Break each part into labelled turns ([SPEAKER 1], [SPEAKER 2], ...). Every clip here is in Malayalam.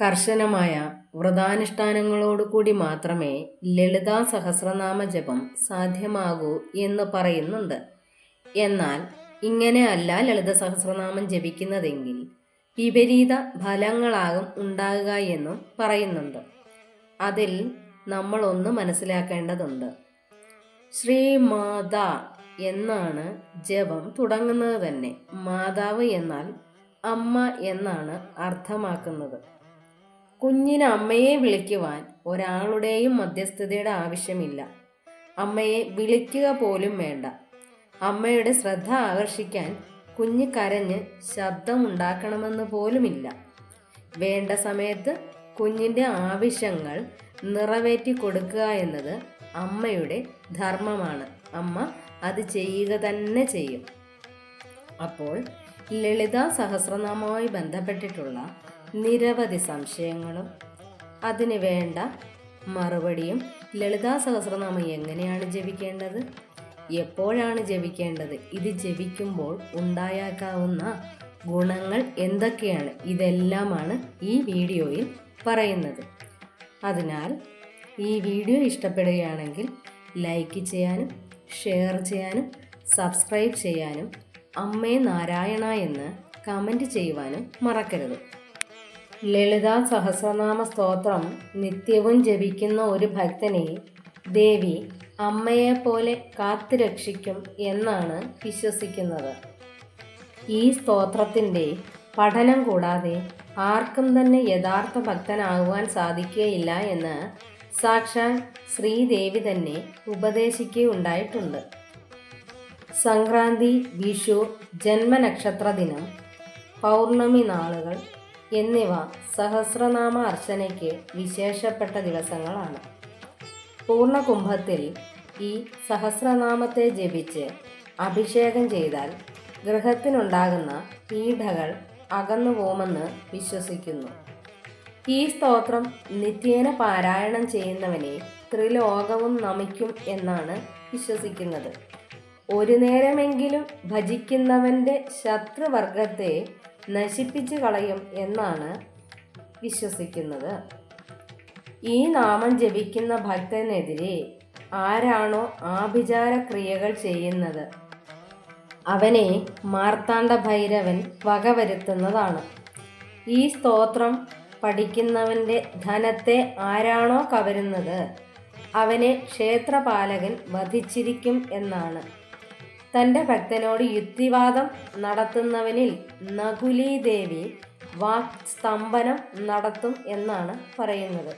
[SPEAKER 1] കർശനമായ വ്രതാനുഷ്ഠാനങ്ങളോടുകൂടി മാത്രമേ ലളിതാ സഹസ്രനാമ ജപം സാധ്യമാകൂ എന്ന് പറയുന്നുണ്ട്. എന്നാൽ ഇങ്ങനെ ഇങ്ങനെയല്ല ലളിത സഹസ്രനാമം ജപിക്കുന്നതെങ്കിൽ വിപരീത ഫലങ്ങളാകും ഉണ്ടാകുക എന്നും പറയുന്നുണ്ട്. അതിൽ നമ്മൾ ഒന്ന് മനസ്സിലാക്കേണ്ടതുണ്ട് ശ്രീമാത എന്നാണ് ജപം തുടങ്ങുന്നത് തന്നെ. മാതാവ് എന്നാൽ അമ്മ എന്നാണ് അർത്ഥമാക്കുന്നത്. കുഞ്ഞിന് അമ്മയെ വിളിക്കുവാൻ ഒരാളുടെയും മധ്യസ്ഥതയുടെ ആവശ്യമില്ല. അമ്മയെ വിളിക്കുക പോലും വേണ്ട. അമ്മയുടെ ശ്രദ്ധ ആകർഷിക്കാൻ കുഞ്ഞ് കരഞ്ഞ് ശബ്ദമുണ്ടാക്കണമെന്ന് പോലുമില്ല. വേണ്ട സമയത്ത് കുഞ്ഞിന്റെ ആവശ്യങ്ങൾ നിറവേറ്റി കൊടുക്കുക എന്നത് അമ്മയുടെ ധർമ്മമാണ്. അമ്മ അത് ചെയ്യുക തന്നെ ചെയ്യും. അപ്പോൾ ലളിത സഹസ്രനാമവുമായി ബന്ധപ്പെട്ടിട്ടുള്ള നിരവധി സംശയങ്ങളും. അതിന് വേണ്ട മറുപടിയും ലളിതാ സഹസ്രനാമം എങ്ങനെയാണ് ജപിക്കേണ്ടത്? എപ്പോഴാണ് ജപിക്കേണ്ടത്? ഇത് ജപിക്കുമ്പോൾ ഉണ്ടായേക്കാവുന്ന ഗുണങ്ങൾ എന്തൊക്കെയാണ്? ഇതെല്ലാമാണ് ഈ വീഡിയോയിൽ പറയുന്നത്. അതിനാൽ ഈ വീഡിയോ ഇഷ്ടപ്പെടുകയാണെങ്കിൽ ലൈക്ക് ചെയ്യാനും ഷെയർ ചെയ്യാനും സബ്സ്ക്രൈബ് ചെയ്യാനും അമ്മേ നാരായണ എന്ന് കമന്റ് ചെയ്യുവാനും മറക്കരുത്. ലളിത സഹസ്രനാമ സ്തോത്രം നിത്യവും ജപിക്കുന്ന ഒരു ഭക്തനെ ദേവി അമ്മയെപ്പോലെ കാത്തുരക്ഷിക്കും എന്നാണ് വിശ്വസിക്കുന്നത്. ഈ സ്തോത്രത്തിന്റെ പഠനം കൂടാതെ ആർക്കും തന്നെ യഥാർത്ഥ ഭക്തനാകുവാൻ സാധിക്കുകയില്ല എന്ന് സാക്ഷാൽ ശ്രീദേവി തന്നെ ഉപദേശിക്കുകയുണ്ടായിട്ടുണ്ട്. സംക്രാന്തി വിഷു ജന്മനക്ഷത്ര ദിനം പൗർണമി നാളുകൾ എന്നിവ സഹസ്രനാമ അർച്ചനയ്ക്ക് വിശേഷപ്പെട്ട ദിവസങ്ങളാണ്. പൂർണകുംഭത്തിൽ ഈ സഹസ്രനാമത്തെ ജപിച്ച് അഭിഷേകം ചെയ്താൽ ഗൃഹത്തിനുണ്ടാകുന്ന പീഠകൾ അകന്നു പോകുമെന്ന് വിശ്വസിക്കുന്നു. ഈ സ്തോത്രം നിത്യേന പാരായണം ചെയ്യുന്നവനെ ത്രിലോകവും നമിക്കും എന്നാണ് വിശ്വസിക്കുന്നത്. ഒരു നേരമെങ്കിലും ഭജിക്കുന്നവന്റെ ശത്രുവർഗത്തെ നശിപ്പിച്ചു കളയും എന്നാണ് വിശ്വസിക്കുന്നത്. ഈ നാമം ജപിക്കുന്ന ഭക്തനെതിരെ ആരാണോ ആഭിചാര ക്രിയകൾ ചെയ്യുന്നത്? അവനെ മാർത്താണ്ഡ ഭൈരവൻ വകവരുത്തുന്നതാണ് ഈ സ്തോത്രം പഠിക്കുന്നവന്റെ ധനത്തെ ആരാണോ കവരുന്നത്? അവനെ ക്ഷേത്രപാലകൻ വധിച്ചിരിക്കും എന്നാണ്. തന്റെ ഭക്തനോട് യുക്തിവാദം നടത്തുന്നവനിൽ നകുലീദേവി ദേവി വാക് സ്തംഭനം നടത്തും എന്നാണ് പറയുന്നത്.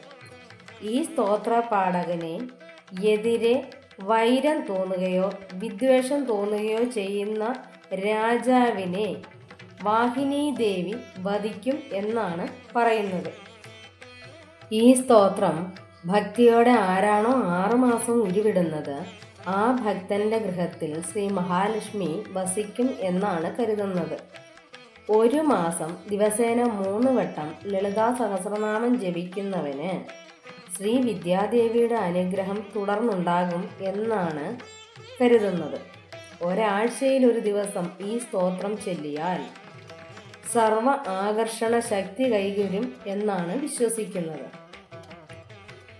[SPEAKER 1] ഈ സ്തോത്രപാഠകനെ എതിരെ വൈരം തോന്നുകയോ വിദ്വേഷം തോന്നുകയോ ചെയ്യുന്ന രാജാവിനെ വാഹിനി ദേവി വധിക്കും എന്നാണ് പറയുന്നത്. ഈ സ്തോത്രം ഭക്തിയോടെ ആരാണോ ആറുമാസം ഉരുവിടുന്നത് ആ ഭക്തന്റെ ഗൃഹത്തിൽ ശ്രീ മഹാലക്ഷ്മി വസിക്കും എന്നാണ് കരുതുന്നത്. ഒരു മാസം ദിവസേന മൂന്ന് വട്ടം ലളിതാ സഹസ്രനാമം ജപിക്കുന്നവന് ശ്രീ വിദ്യാദേവിയുടെ അനുഗ്രഹം തുടർന്നുണ്ടാകും എന്നാണ് കരുതുന്നത്. ഒരാഴ്ചയിൽ ഒരു ദിവസം ഈ സ്തോത്രം ചൊല്ലിയാൽ സർവ ആകർഷണ ശക്തി കൈവരും എന്നാണ് വിശ്വസിക്കുന്നത്.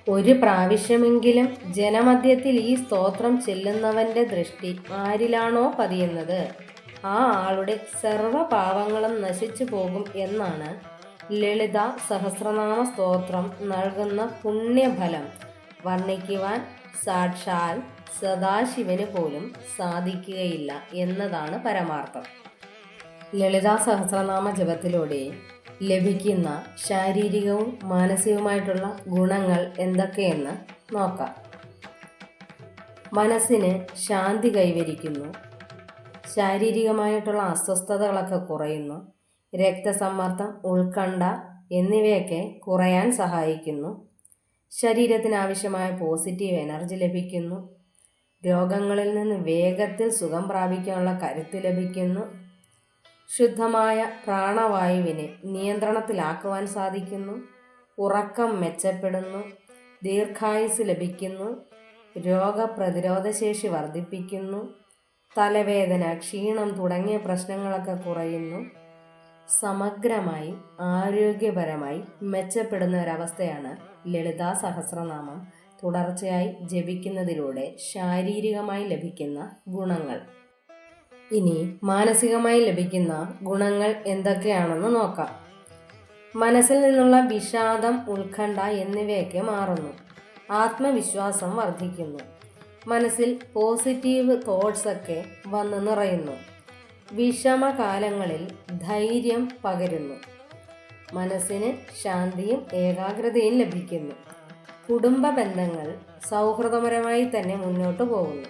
[SPEAKER 1] ഒരു പ്രാവശ്യമെങ്കിലും ജനമധ്യത്തിൽ ഈ സ്തോത്രം ചെല്ലുന്നവന്റെ ദൃഷ്ടി ആരിലാണോ പതിയുന്നത്? ആ ആളുടെ സർവപാവങ്ങളും നശിച്ചു പോകും എന്നാണ് ലളിത സഹസ്രനാമ സ്തോത്രം നൽകുന്ന പുണ്യഫലം. വർണിക്കുവാൻ സാക്ഷാൽ സദാശിവന് പോലും സാധിക്കുകയില്ല എന്നതാണ് പരമാർത്ഥം. ലളിതാ സഹസ്രനാമ ജപത്തിലൂടെ ലഭിക്കുന്ന ശാരീരികവും മാനസികവുമായിട്ടുള്ള ഗുണങ്ങൾ എന്തൊക്കെയെന്ന് നോക്കാം. മനസ്സിന് ശാന്തി കൈവരിക്കുന്നു. ശാരീരികമായിട്ടുള്ള അസ്വസ്ഥതകളൊക്കെ കുറയുന്നു. രക്തസമ്മർദ്ദം ഉത്കണ്ഠ എന്നിവയൊക്കെ കുറയാൻ സഹായിക്കുന്നു. ശരീരത്തിന് ആവശ്യമായ പോസിറ്റീവ് എനർജി ലഭിക്കുന്നു. രോഗങ്ങളിൽ നിന്ന് വേഗത്തിൽ സുഖം പ്രാപിക്കാനുള്ള കരുത്ത് ലഭിക്കുന്നു. ശുദ്ധമായ പ്രാണവായുവിനെ നിയന്ത്രണത്തിലാക്കുവാൻ സാധിക്കുന്നു. ഉറക്കം മെച്ചപ്പെടുന്നു. ദീർഘായുസ് ലഭിക്കുന്നു. രോഗപ്രതിരോധ ശേഷി വർദ്ധിപ്പിക്കുന്നു. തലവേദന ക്ഷീണം തുടങ്ങിയ പ്രശ്നങ്ങളൊക്കെ കുറയുന്നു. സമഗ്രമായി ആരോഗ്യപരമായി മെച്ചപ്പെടുന്ന ഒരവസ്ഥയാണ് ലളിതാ സഹസ്രനാമം. തുടർച്ചയായി ജപിക്കുന്നതിലൂടെ ശാരീരികമായി ലഭിക്കുന്ന ഗുണങ്ങൾ. ഇനി മാനസികമായി ലഭിക്കുന്ന ഗുണങ്ങൾ എന്തൊക്കെയാണെന്ന് നോക്കാം. മനസ്സിൽ നിന്നുള്ള വിഷാദം ഉത്കണ്ഠ എന്നിവയൊക്കെ മാറുന്നു. ആത്മവിശ്വാസം വർദ്ധിക്കുന്നു. മനസ്സിൽ പോസിറ്റീവ് തോട്ട്സൊക്കെ വന്ന് നിറയുന്നു. വിഷമകാലങ്ങളിൽ ധൈര്യം പകരുന്നു. മനസ്സിന് ശാന്തിയും ഏകാഗ്രതയും ലഭിക്കുന്നു. കുടുംബ ബന്ധങ്ങൾ സൗഹൃദപരമായി തന്നെ മുന്നോട്ട് പോകുന്നു.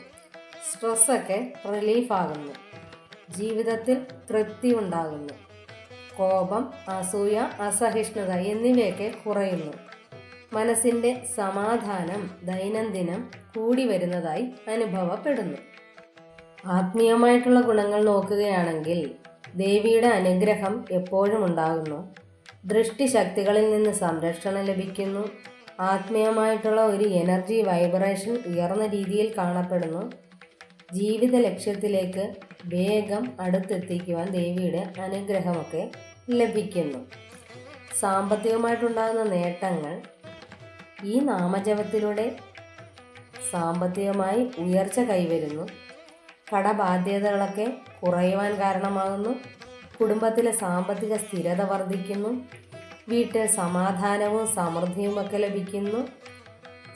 [SPEAKER 1] സ്ട്രെസ്സൊക്കെ റിലീഫാകുന്നു ജീവിതത്തിൽ തൃപ്തി ഉണ്ടാകുന്നു. കോപം അസൂയ അസഹിഷ്ണുത എന്നിവയൊക്കെ കുറയുന്നു. മനസ്സിന്റെ സമാധാനം ദൈനംദിനം കൂടി വരുന്നതായി അനുഭവപ്പെടുന്നു. ആത്മീയമായിട്ടുള്ള ഗുണങ്ങൾ നോക്കുകയാണെങ്കിൽ ദേവിയുടെ അനുഗ്രഹം എപ്പോഴും ഉണ്ടാകുന്നു. ദൃഷ്ടിശക്തികളിൽ നിന്ന് സംരക്ഷണം ലഭിക്കുന്നു. ആത്മീയമായിട്ടുള്ള ഒരു എനർജി വൈബ്രേഷൻ ഉയർന്ന രീതിയിൽ കാണപ്പെടുന്നു. ജീവിത ലക്ഷ്യത്തിലേക്ക് വേഗം അടുത്തെത്തിക്കുവാൻ ദേവിയുടെ അനുഗ്രഹമൊക്കെ ലഭിക്കുന്നു. സാമ്പത്തികമായിട്ടുണ്ടാകുന്ന നേട്ടങ്ങൾ ഈ നാമജപത്തിലൂടെ സാമ്പത്തികമായി ഉയർച്ച കൈവരുന്നു. കടബാധ്യതകളൊക്കെ കുറയുവാൻ കാരണമാകുന്നു. കുടുംബത്തിലെ സാമ്പത്തിക സ്ഥിരത വർദ്ധിക്കുന്നു. വീട്ടിൽ സമാധാനവും സമൃദ്ധിയും ഒക്കെ ലഭിക്കുന്നു.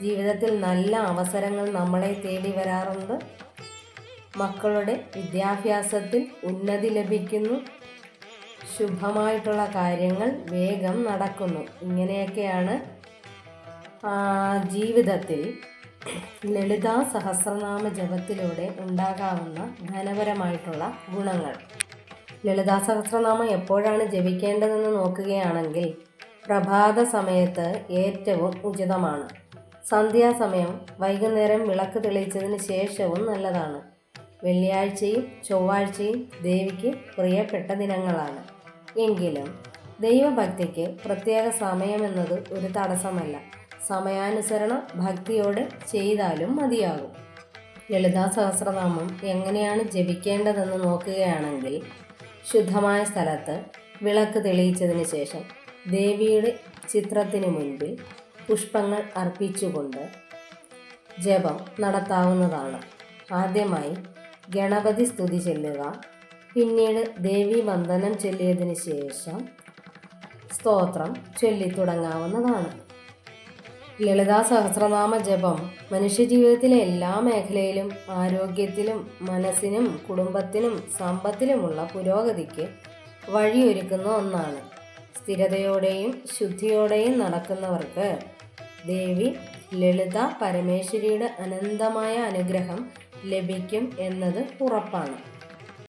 [SPEAKER 1] ജീവിതത്തിൽ നല്ല അവസരങ്ങൾ നമ്മളെ തേടി വരാറുണ്ട്. മക്കളുടെ വിദ്യാഭ്യാസത്തിൽ ഉന്നതി ലഭിക്കുന്നു. ശുഭമായിട്ടുള്ള കാര്യങ്ങൾ വേഗം നടക്കുന്നു. ഇങ്ങനെയൊക്കെയാണ് ജീവിതത്തിൽ ലളിതാ സഹസ്രനാമ ജപത്തിലൂടെ ഉണ്ടാകാവുന്ന ധനപരമായിട്ടുള്ള ഗുണങ്ങൾ. ലളിതാ സഹസ്രനാമം എപ്പോഴാണ് ജപിക്കേണ്ടതെന്ന് നോക്കുകയാണെങ്കിൽ പ്രഭാത സമയത്ത് ഏറ്റവും ഉചിതമാണ്. സന്ധ്യാസമയം വൈകുന്നേരം വിളക്ക് തെളിയിച്ചതിന് ശേഷവും നല്ലതാണ്. വെള്ളിയാഴ്ചയും ചൊവ്വാഴ്ചയും ദേവിക്ക് പ്രിയപ്പെട്ട ദിനങ്ങളാണ്. എങ്കിലും ദൈവഭക്തിക്ക് പ്രത്യേക സമയമെന്നത് ഒരു തടസ്സമല്ല. സമയാനുസരണം ഭക്തിയോടെ ചെയ്താലും മതിയാകും. ലളിതാ സഹസ്രനാമം എങ്ങനെയാണ് ജപിക്കേണ്ടതെന്ന് നോക്കുകയാണെങ്കിൽ ശുദ്ധമായ സ്ഥലത്ത് വിളക്ക് തെളിയിച്ചതിന് ശേഷം ദേവിയുടെ ചിത്രത്തിന് മുൻപിൽ പുഷ്പങ്ങൾ അർപ്പിച്ചുകൊണ്ട് ജപം നടത്താവുന്നതാണ്. ആദ്യമായി ഗണപതി സ്തുതി ചൊല്ലുക. പിന്നീട് ദേവി വന്ദനം ചൊല്ലിയതിനു ശേഷം സ്തോത്രം ചൊല്ലി തുടങ്ങാവുന്നതാണ്. ലളിതാ സഹസ്രനാമ ജപം മനുഷ്യജീവിതത്തിലെ എല്ലാ മേഖലയിലും ആരോഗ്യത്തിലും മനസ്സിനും കുടുംബത്തിനും സമ്പത്തിലുമുള്ള പുരോഗതിക്ക് വഴിയൊരുക്കുന്ന ഒന്നാണ്. സ്ഥിരതയോടെയും ശുദ്ധിയോടെയും നടക്കുന്നവർക്ക് ദേവി ലളിത പരമേശ്വരിയുടെ അനന്തമായ അനുഗ്രഹം ലഭിക്കും എന്നത് ഉറപ്പാണ്.